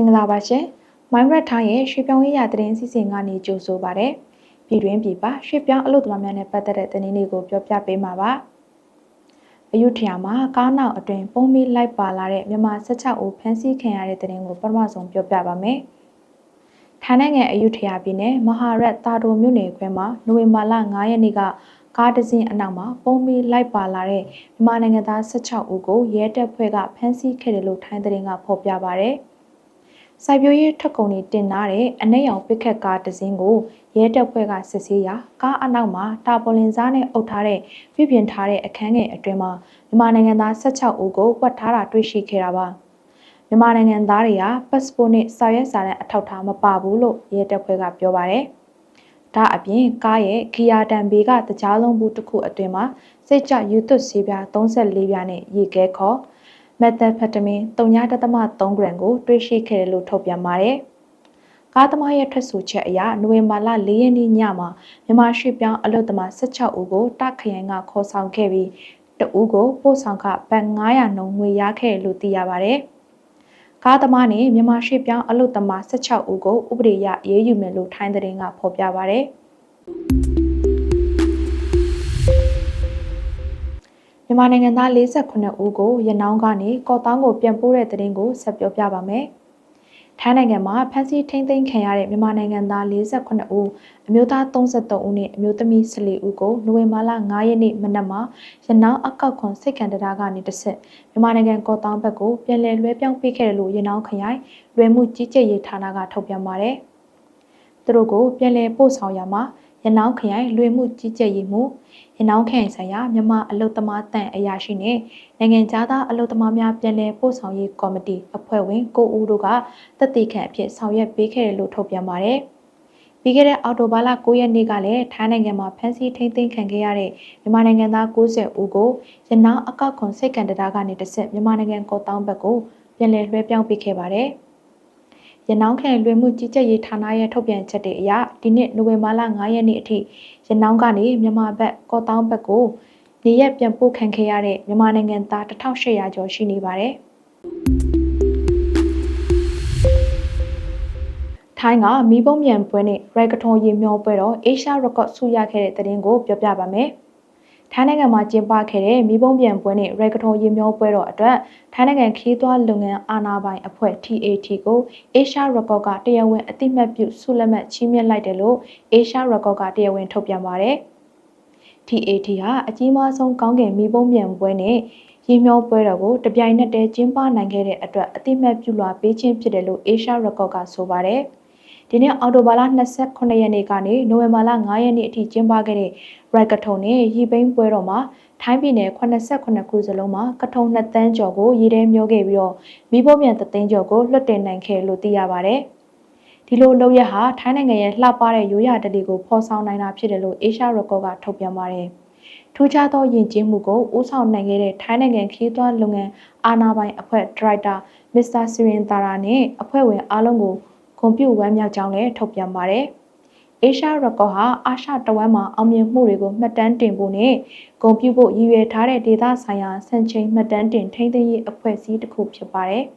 င်္ဂလာပါရှင်။ Migrant ထားရဲ့ရွှေပြောင်းရေးရသတင်းစီစဉ်ကနေကြိုဆိုပါရစေ။ပြည်တွင်းပြည်ပရွှေပြောင်းအလုပ်သမားများနဲ့ပတ်သက်တဲ့သတင်းတွေကိုပြောပြပေးမှာပါ။အယုထရာမှာကားနောက်အတွင်ပုံမီလိုက်ပါလာတဲ့မြန်မာ16ဦးဖမ်းဆီးခံရတဲ့သတင်းကိုပထမဆုံးပြောပြပါမယ်။ထိုင်းနိုင်ငံအယုထရာပြည်နယ်မဟာရက်တာတိုမြို့နယ်ခွဲမှာနိုဝင်ဘာလ9ရက်နေ့ကကားတစ်စီးအနောက်မှာပုံမီလိုက်ပါလာတဲ့မြန်မာနိုင်ငံသား16ဦးကိုရဲတပ်ဖွဲ့ကဖမ်းဆီးခဲ့တယ်လို့ထိုင်းသတင်းကဖော်ပြပါရယ်။ စိုက်ပျိုးရေးထွက်ကုန်တွေတင်လာတဲ့အနက်ရောင်ပစ်ခတ်ကားတစ်စင်းကိုရဲတပ်ဖွဲ့ကစစ်ဆေးရာကားအနောက်မှာတာပေါ်လင်စားနဲ့အုပ်ထားတဲ့ပြပြင်ထားတဲ့အခန်းငယ်အတွင်းမှာမြန်မာနိုင်ငံသား16ဦးကိုဝတ်ထားတာတွေ့ရှိခဲ့တာပါမြန်မာနိုင်ငံသားတွေကပတ်စပို့နဲ့စာရွက်စာတမ်းအထောက်အထားမပါဘူးလို့ရဲတပ်ဖွဲ့ကပြောပါတယ်ဒါအပြင်ကားရဲ့ဂီယာတန်ဘေးကတကြားလုံးဘူးတစ်ခုအတွင်းမှာစိတ်ကြယူသွတ်ဆေးပြား34ပြားနဲ့ရေခဲခေါ် မက်သက်ဖက်တမင်3.3 gram ကိုတွေ့ရှိခဲ့တယ်လို့ထုတ်ပြန်ပါတယ်။ကားသမားရဲ့ထွက်ဆိုချက်အရနိုဝင်ဘာလ4ရက်နေ့ညမှာမြန်မာရွှေပြောင်းအလုတ်သမား16ဦးကိုတခရိုင်ကခေါ်ဆောင်ခဲ့ပြီးတဦးကိုပို့ဆောင်ခဘတ်900နှုန်းငွေရခဲ့လို့သိရပါတယ်။ကားသမားနဲ့မြန်မာရွှေပြောင်းအလုတ်သမား16ဦးကိုဥပဒေအရရေးယူမယ်လို့ထိုင်းသတင်းကဖော်ပြပါတယ်။ မြန်မာနိုင်ငံသား48ဦးကိုရနောင်းကနေကော့တောင်းကိုပြန်ပို့တဲ့တဲ့ရင်ကိုဆက်ပြောပြပါမယ်။ထိုင်းနိုင်ငံမှာဖမ်းဆီးထိန်းသိမ်းခံရတဲ့မြန်မာနိုင်ငံသား48ဦးအမျိုးသား33ဦးနဲ့အမျိုးသမီး14ဦးကိုနိုဝင်ဘာလ9ရက်နေ့မနက်မှာရနောင်းအကောက်ခွန်စိတ်ကံတရားကနေတစ်ဆက်မြန်မာနိုင်ငံကော့တောင်းဘက်ကိုပြန်လည်လွှဲပြောင်းပေးခဲ့တယ်လို့ရနောင်းခရိုင်လွယ်မှုကြီးကြပ်ရေးဌာနကထုတ်ပြန်ပါတယ်။သူတို့ကိုပြန်လည်ပို့ဆောင်ရမှာ ရနောင်းခရိုင်လွေမှုကြီးကြပ်ရေးမှုရနောင်းခရိုင်ဆိုင်ရာမြန်မာအလုသမားတန်အရာရှိနဲ့နိုင်ငံသားအလုသမားများပြည်내ပို့ဆောင်ရေးကော်မတီအဖွဲ့ဝင်ကိုဦးတို့ကတက်တီခန့်အဖြစ်ဆောင်ရွက်ပေးခဲ့တယ်လို့ထုတ်ပြန်ပါတယ်။ပြီးခဲ့တဲ့အော်တိုဘာလ9ရက်နေ့ကလည်းထိုင်းနိုင်ငံမှာဖမ်းဆီးထိန်းသိမ်းခံခဲ့ရတဲ့မြန်မာနိုင်ငံသား90ဦးကိုရနောင်းအကောက်ခွန်စိတ်ကံတရားကနေတဆက်မြန်မာနိုင်ငံကော့တောင်းဘက်ကိုပြန်လည်လွှဲပြောင်းပေးခဲ့ပါတယ်။ ရနောင်းခရိုင်လွှဲမှုကြီးကြပ်ရေးဌာနရဲ့ထုတ်ပြန်ချက်တွေအရဒီနှစ်နိုဝင်ဘာလ9ရက်နေ့အထိရနောင်းကနေမြန်မာဘက်ကော့တောင်းဘက်ကိုနေရက်ပြန်ပို့ခံခဲ့ရတဲ့မြန်မာနိုင်ငံသား1800ကျော်ရှိနေပါတယ်။ထိုင်းကမီးပုံးမြန်ပွဲနဲ့ရိုက်ကထွန်ရေမျောပွဲတော့ Asia Record ဆုရခဲ့တဲ့တဲ့တင်ကိုပြောပြပါမယ်။ ထိုင်းနိုင်ငံမှာကျင်းပခဲ့တဲ့မိဘုံပြန်ပွဲနဲ့ရေကထော်ရေမျောပွဲတော်အတွက်ထိုင်းနိုင်ငံခီးသွွားလုပ်ငန်းအာဏာပိုင်အဖွဲ့ TAT ကို Asia Record ကတရားဝင်အသိမှတ်ပြုဆုလက်မှတ်ချီးမြှင့်လိုက်တယ်လို့ Asia Record ကတရားဝင်ထုတ်ပြန်ပါတယ်။ TAT ဟာအကြီးမားဆုံးကောင်းကင်မိဘုံပြန်ပွဲနဲ့ရေမျောပွဲတော်ကိုတပြိုင်နက်တည်းကျင်းပနိုင်ခဲ့တဲ့အတွက်အသိမှတ်ပြုလွှာပေးခြင်းဖြစ်တယ်လို့ Asia Record ကဆိုပါတယ်။ ဒီနေ့အော်တိုဘာလ29ရက်နေ့ကနေနိုဝင်ဘာလ9ရက်နေ့အထိကျင်းပခဲ့တဲ့ရိုက်ကထုံနဲ့ရီပိန်းပွဲတော်မှာထိုင်းပြည်နယ်89ခုစလုံးမှာကထုံ2တန်းကျော်ကိုရေထဲမျောခဲ့ပြီးတော့မိဖို့ပြန်3သိန်းကျော်ကိုလွတ်တင်နိုင်ခဲ့လို့သိရပါတယ်။ဒီလိုလုပ်ရဟာထိုင်းနိုင်ငံရဲ့လှပတဲ့ရိုးရာဓလေ့ကိုဖော်ဆောင်နိုင်တာဖြစ်တယ်လို့ Asia Record ကထုတ်ပြန်ပါတယ်။ထူးခြားသောယဉ်ကျေးမှုကိုဦးဆောင်နိုင်ခဲ့တဲ့ထိုင်းနိုင်ငံခီးသွွားလုပ်ငန်းအာဏာပိုင်အဖွဲ့ဒရိုက်တာမစ္စတာစီရင်တာရာနဲ့အဖွဲ့ဝင်အားလုံးကို ဂုဏ်ပြုဝမ်းမြောက်ကြောင်းလည်းထုတ်ပြန်ပါတယ်။ Asia Record ဟာအာရှတဝမ်းမှာအောင်မြင်မှုတွေကိုမှတ်တမ်းတင်ဖို့နဲ့ဂုဏ်ပြုဖို့ရည်ရွယ်ထားတဲ့ဒေသဆိုင်ရာစံချိန်မှတ်တမ်းတင်ထိန်းသိမ်းရေးအဖွဲ့အစည်းတစ်ခုဖြစ်ပါတယ်။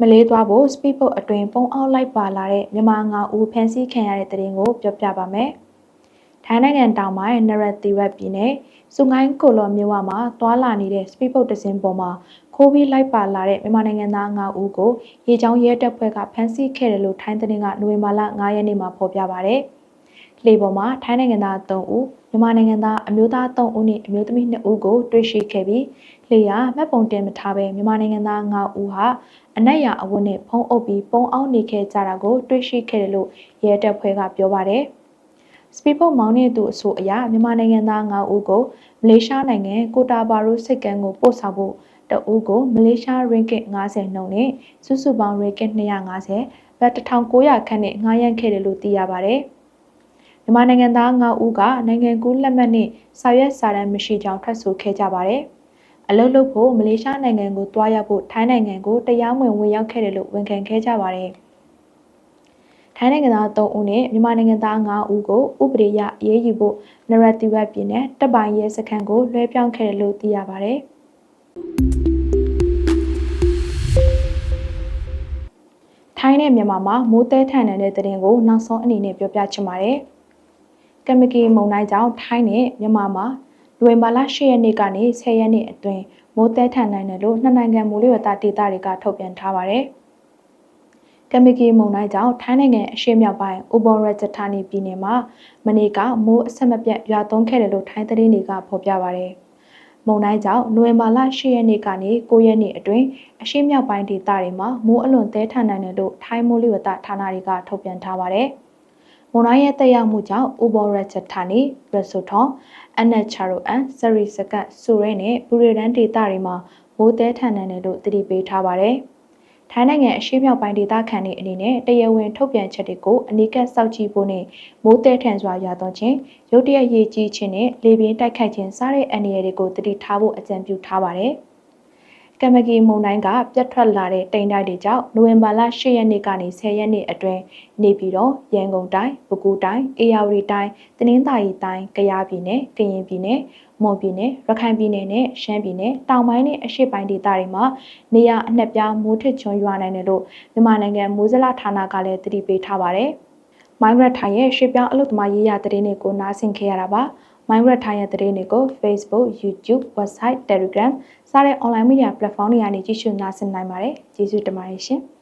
မလေးသွားဖို့ speedboat အတွင်ပုံအောက်လိုက်ပါလာတဲ့မြန်မာငါဦးဖမ်းဆီးခံရတဲ့တဲ့ရင်ကိုပြောပြပါမယ်။ထိုင်းနိုင်ငံတောင်ပိုင်းနရတ်တီဝက်ပြည်နယ်စုငိုင်းကိုလော်မြို့ဝမှာသွာလာနေတဲ့ speedboat တစ်စင်းပေါ်မှာ ခိုးပြီးလိုက်ပါလာတဲ့မြန်မာနိုင်ငံသား9ဦးကိုရေချောင်းရဲတပ်ဖွဲ့ကဖမ်းဆီးခဲ့တယ်လို့ထိုင်းသတင်းကနိုဝင်ဘာလ9ရက်နေ့မှာဖော်ပြပါဗျ။လေပေါ်မှာထိုင်းနိုင်ငံသား3ဦးမြန်မာနိုင်ငံသားအမျိုးသား3ဦးနဲ့အမျိုးသမီး2ဦးကိုတွေ့ရှိခဲ့ပြီးလေယာမှတ်ပုံတင်မထားဘဲမြန်မာနိုင်ငံသား9ဦးဟာအနက်ရအဝတ်နဲ့ဖုံးအုပ်ပြီးပုံအောင်နေခဲ့ကြတာကိုတွေ့ရှိခဲ့တယ်လို့ရဲတပ်ဖွဲ့ကပြောပါတယ်။စပီပုတ်မောင်းနေသူအဆိုအရမြန်မာနိုင်ငံသား9ဦးကိုမလေးရှားနိုင်ငံကိုတာဘာရိုစိတ်ကမ်းကိုပို့ဆောင်ဖို့ တဦးကိုမလေးရှားရင်းကစ်90နှုန်းနဲ့စုစုပေါင်းရင်းကစ်250ဘတ်1900ခန့်နဲ့ငှားရမ်းခဲ့တယ်လို့သိရပါဗျ။မြန်မာနိုင်ငံသား9ဦးကနိုင်ငံကူးလက်မှတ်နဲ့စာရွက်စာတမ်းမရှိကြောင်းထွက်ဆိုခဲ့ကြပါတယ်။အလုပ်လုပ်ဖို့မလေးရှားနိုင်ငံကိုတွားရောက်ဖို့ထိုင်းနိုင်ငံကိုတရားမဝင်ဝင်ရောက်ခဲ့တယ်လို့ဝန်ခံခဲ့ကြပါတယ်။ထိုင်းနိုင်ငံသား3ဦးနဲ့မြန်မာနိုင်ငံသား5ဦးကိုဥပဒေရအရေးယူဖို့နရတိဝက်ပြည်နယ်တပ်ပိုင်ရဲစခန်းကိုလွှဲပြောင်းခဲ့တယ်လို့သိရပါတယ်။ နဲ့မြန်မာမှာမိုးတဲထန်တဲ့တဲ့တင်ကိုနောက်ဆုံးအနေနဲ့ပြောပြချင်ပါတယ်။ကမကီမုံတိုင်းကြောင့်ထိုင်းနဲ့မြန်မာမှာလွေမာလာ၈ရက်နေ့ကနေ10ရက်နေ့အတွင်းမိုးတဲထန်နိုင်တယ်လို့နှစ်နိုင်ငံမိုးလေဝသဒေသတွေကထုတ်ပြန်ထားပါတယ်။ကမကီမုံတိုင်းကြောင့်ထိုင်းနိုင်ငံအရှေ့မြောက်ပိုင်းဥပောရဂျဌာနီပြည်နယ်မှာမနေ့ကမိုးအဆက်မပြတ်ရွာသွန်းခဲ့တယ်လို့ထိုင်းသတင်းတွေကဖော်ပြပါတယ်။ မုံတိုင်းကြောင့်နိုဝင်ဘာလ10ရက်နေ့ကနေ9ရက်နေ့အတွင်းအရှေ့မြောက်ပိုင်းဒေသတွေမှာမိုးအလွန်သဲထန်နိုင်တယ်လို့ထိုင်းမိုးလေဝသဌာနတွေကထုတ်ပြန်ထားပါတယ်။မုန်တိုင်းရဲ့တက်ရောက်မှုကြောင့်ဥဘောရချက်ဌာနီရဆိုထွန်အနက်ချာရိုအန်စရီစကတ်ဆူရဲနဲ့ဘူရီဒန်ဒေသတွေမှာမိုးသဲထန်နိုင်တယ်လို့သတိပေးထားပါတယ်။ ထိုင်းနိုင်ငံအရှေ့မြောက်ပိုင်းဒေသခံတွေအနေနဲ့တရားဝင်ထုတ်ပြန်ချက်တွေကိုအနီးကပ်စောင့်ကြည့်ဖို့နဲ့မိုးသဲထန်စွာရွာသွန်းခြင်းရုတ်တရက်ရေကြီးခြင်းနဲ့လေပြင်းတိုက်ခတ်ခြင်းစတဲ့အန္တရာယ်တွေကိုသတိထားဖို့အကြံပြုထားပါတယ်။ ကမကီမုန်တိုင်းကပြတ်ထွက်လာတဲ့တိမ်တိုက်တွေကြောင့်နိုဝင်ဘာလ10ရက်နေ့ကနေ10ရက်နေ့အတွင်းနေပြည်တော်ရန်ကုန်တိုင်းပဲခူးတိုင်းအေရဝတီတိုင်းတနင်္သာရီတိုင်းကယားပြည်နယ်ကရင်ပြည်နယ်မွန်ပြည်နယ်ရခိုင်ပြည်နယ်နဲ့ရှမ်းပြည်နယ်တောင်ပိုင်းနဲ့အရှေ့ပိုင်းဒေသတွေမှာနေရအနှက်ပြားမိုးထစ်ချွန်ရွာနိုင်တယ်လို့မြန်မာနိုင်ငံမိုးစလဌာနကလည်းသတိပေးထားပါတယ်။မိုင်းရက်ထိုင်ရဲ့ရှေ့ပြောင်းအလုပ်သမားရေးရာသတင်းတွေကိုနားဆင်ခဲ့ရတာပါ။ Mindred ထိုင်းရဲ့သတင်းတွေကို Facebook, YouTube, Website, Telegram စတဲ့ online media platform တွေကနေကြည့်ရှုနားဆင်နိုင်ပါတယ်။ကျေးဇူးတင်ပါတယ်ရှင်။